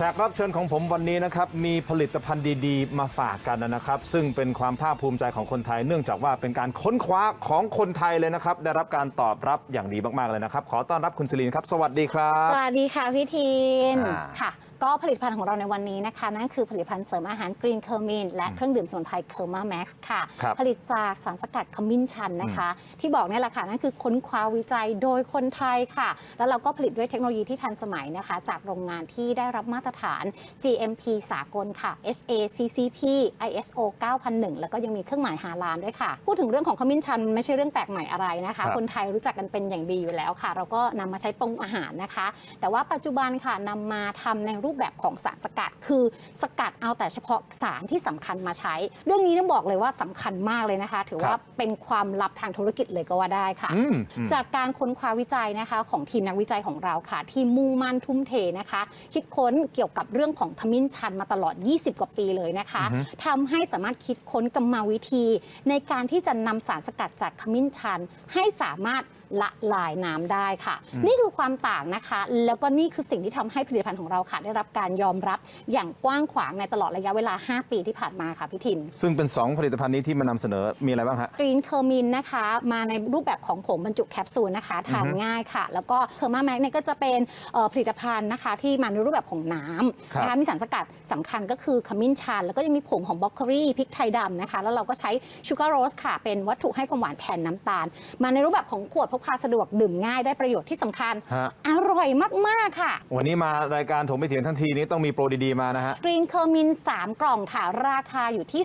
แขกรับเชิญของผมวันนี้นะครับมีผลิตภัณฑ์ดีๆ มาฝากกันนะครับ ซึ่งเป็นความภาคภูมิใจของคนไทย เนื่องจากว่าเป็นการค้นคว้าของคนไทยเลยนะครับ ได้รับการตอบรับอย่างดีมากๆเลยนะครับ ขอต้อนรับคุณศิรินครับ สวัสดีครับ สวัสดีค่ะพี่ทินอ่าค่ะ ก็ผลิตภัณฑ์ของเราในวันนี้นะคะ นั่นคือผลิตภัณฑ์เสริมอาหารกรีนเคอร์มินและเครื่องดื่มสมุนไพรเคอร์มาแม็กซ์ค่ะ ครับผลิตจากสารสกัดขมิ้นชันนะคะ ที่บอกเนี่ยแหละค่ะ นั่นคือค้นคว้าวิจัยโดยคนไทยค่ะ แล้วเราก็ผลิตด้วยเทคโนโลยีที่ทันสมัยนะคะ จากโรงงานที่ได้รับมาตรฐาน GMP สากลค่ะ SACCP ISO 9001 แล้วก็ยังมีเครื่องหมายฮาลาลด้วยค่ะ พูดถึงเรื่องของขมิ้นชันไม่ใช่เรื่องแปลกใหม่อะไรนะครัคะบคนไทยรู้จักกันเป็นอย่างดีอยู่แล้วค่ะ เราก็นำมาใช้ปรุงอาหารนะคะ แต่ว่าปัจจุบันค่ะนำมาทำในรูปแบบของสารสกัด คือสกัดเอาแต่เฉพาะสารที่สำคัญมาใช้ เรื่องนี้ต้องบอกเลยว่าสำคัญมากเลยนะคะ ถือว่าครับเป็นความลับทางธุรกิจเลยก็ว่าได้ค่ะอืมอืมจากการค้นคว้าวิจัยนะคะของทีมนักวิจัยของเราค่ะ ที่มุ่งมั่นทุ่มเทนะคะ คิดค้นเกี่ยวกับเรื่องของขมิ้นชันมาตลอด 20 กว่าปีเลยนะคะทำให้สามารถคิดค้นกรรมวิธี ในการที่จะนำสารสกัดจากขมิ้นชัน ให้สามารถ ละลายน้ำได้ค่ะ นี่คือความต่างนะคะ แล้วก็นี่คือสิ่งที่ทำให้ผลิตภัณฑ์ของเราค่ะ ได้รับการยอมรับอย่างกว้างขวางในตลอดระยะเวลา 5 ปีที่ผ่านมาค่ะพี่ทิน ซึ่งเป็น 2 ผลิตภัณฑ์นี้ที่มานำเสนอมีอะไรบ้างฮะกรีนเคอร์มินนะคะ มาในรูปแบบของผงบรรจุแคปซูลนะคะทานง่ายค่ะ แล้วก็เคอร์มาแม็กเนี่ยก็จะเป็นเอ่อผลิตภัณฑ์นะคะ ที่มาในรูปแบบของน้ำครับนะคะมีสารสกัดสำคัญก็คือขมิ้นชันแล้วก็ยังมีผงของบล็อกเกอรี่พริกไทยดำนะคะ แล้วเราก็ใช้ชูการ์โรสค่ะเป็นวัตถุให้ความหวานแทนน้ำตาล มาในรูปแบบของขวดพกพาสะดวกดื่มง่ายได้ประโยชน์ที่สำคัญ ฮะ อร่อยมาก ๆ ค่ะ วันนี้มารายการถมไปเถียงทั้งทีนี้ต้องมีโปรดีๆมานะฮะ กรีนเคอร์มิน 3 กล่องค่ะ ราคาอยู่ที่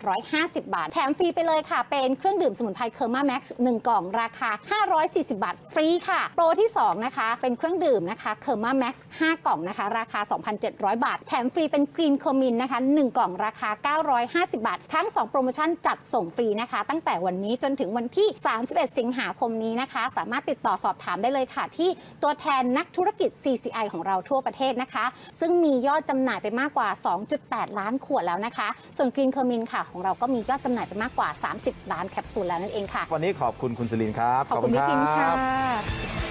2,850 บาท แถมฟรีไปเลยค่ะ เป็นเครื่องดื่มสมุนไพรเคอร์มาแม็กซ์1กล่องราคา 540 บาท ฟรีค่ะ โปรที่ 2 นะคะ เป็นเครื่องดื่มนะคะเคอร์มาแม็กซ์5กล่องนะคะ ราคา 2,700 บาท แถมฟรีเป็นกรีนเคอร์มินนะคะ 1 กล่องราคา 950 บาท ทั้ง 2 โปรโมชั่นจัดส่งฟรีนะคะ ตั้งแต่วันนี้จนถึงวันที่ 31 สิงหาคมนี้นะคะ สามารถติดต่อสอบถามได้เลยค่ะ ที่ตัวแทนนักธุรกิจ CCI ของเราทั่วประเทศนะคะ ซึ่งมียอดจำหน่ายไปมากกว่า 2.8 ล้านขวดแล้วนะคะ ส่วนกรีนเคอร์มินค่ะ ของเราก็มียอดจำหน่ายไปมากกว่า 30 ล้านแคปซูลแล้วนั่นเองค่ะ วันนี้ขอบคุณคุณศิรินครับ ขอบคุณพี่ทินรัค่ะบ